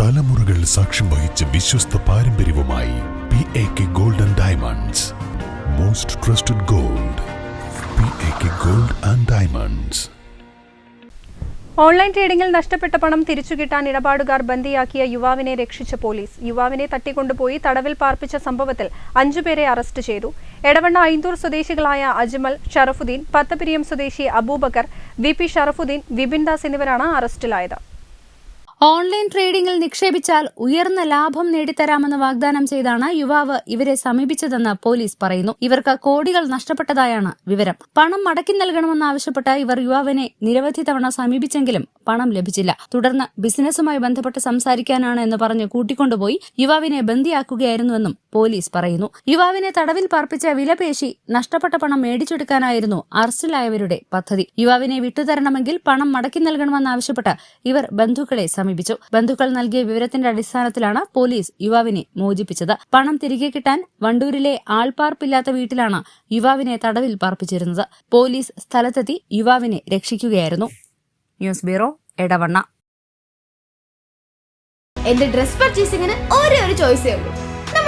തലമുറകൾ സാക്ഷ്യം വഹിച്ച വിശ്വസ്ത പാരമ്പര്യവുമായി P A K golden diamonds most trusted gold P A K gold and diamonds online ട്രേഡിംഗിൽ നഷ്ടപ്പെട്ട പണം തിരിച്ചു കിട്ടാൻ ഇടപാടുകാർ ബന്ദിയാക്കിയ യുവാവിനെ രക്ഷിച്ച പോലീസ്. യുവാവിനെ തട്ടിക്കൊണ്ടുപോയി തടവിൽ പാർപ്പിച്ച സംഭവത്തിൽ അഞ്ചുപേരെ അറസ്റ്റ് ചെയ്തു. എടവണ്ണ ഐന്തൂർ സ്വദേശികളായ അജ്മൽ ഷറഫുദ്ദീൻ പത്തപിരിയം സ്വദേശി അബൂബക്കർ വി പി ഷറഫുദ്ദീൻ വിപിൻദാസ് എന്നിവരാണ് അറസ്റ്റിലായത്. ഓൺലൈൻ ട്രേഡിംഗിൽ നിക്ഷേപിച്ചാൽ ഉയർന്ന ലാഭം നേടിത്തരാമെന്ന് വാഗ്ദാനം ചെയ്താണ് യുവാവ് ഇവരെ സമീപിച്ചതെന്ന് പോലീസ് പറയുന്നു. ഇവർക്ക് കോടികൾ നഷ്ടപ്പെട്ടതായാണ് വിവരം. പണം മടക്കി നൽകണമെന്നാവശ്യപ്പെട്ട് ഇവർ യുവാവിനെ നിരവധി തവണ സമീപിച്ചെങ്കിലും പണം ലഭിച്ചില്ല. തുടർന്ന് ബിസിനസുമായി ബന്ധപ്പെട്ട് സംസാരിക്കാനാണ് എന്ന് പറഞ്ഞ് കൂട്ടിക്കൊണ്ടുപോയി യുവാവിനെ ബന്ദിയാക്കുകയായിരുന്നുവെന്നും പോലീസ് പറയുന്നു. യുവാവിനെ തടവിൽ പാർപ്പിച്ച വിലപേശി നഷ്ടപ്പെട്ട പണം മേടിച്ചെടുക്കാനായിരുന്നു അറസ്റ്റിലായവരുടെ പദ്ധതി. യുവാവിനെ വിട്ടുതരണമെങ്കിൽ പണം മടക്കി നൽകണമെന്നാവശ്യപ്പെട്ട് ഇവർ ബന്ധുക്കളെ സമീപിച്ചു. ബന്ധുക്കൾ നൽകിയ വിവരത്തിന്റെ അടിസ്ഥാനത്തിലാണ് പോലീസ് യുവാവിനെ മോചിപ്പിച്ചത്. പണം തിരികെ കിട്ടാൻ വണ്ടൂരിലെ ആൾപാർപ്പില്ലാത്ത വീട്ടിലാണ് യുവാവിനെ തടവിൽ പാർപ്പിച്ചിരുന്നത്. പോലീസ് സ്ഥലത്തെത്തി യുവാവിനെ രക്ഷിക്കുകയായിരുന്നു. News bureau Edavanna. എന്റെ ഡ്രസ് പർച്ചേസിംഗിന് ഒരേ ഒരു ചോയ്സേ ഉള്ളൂ.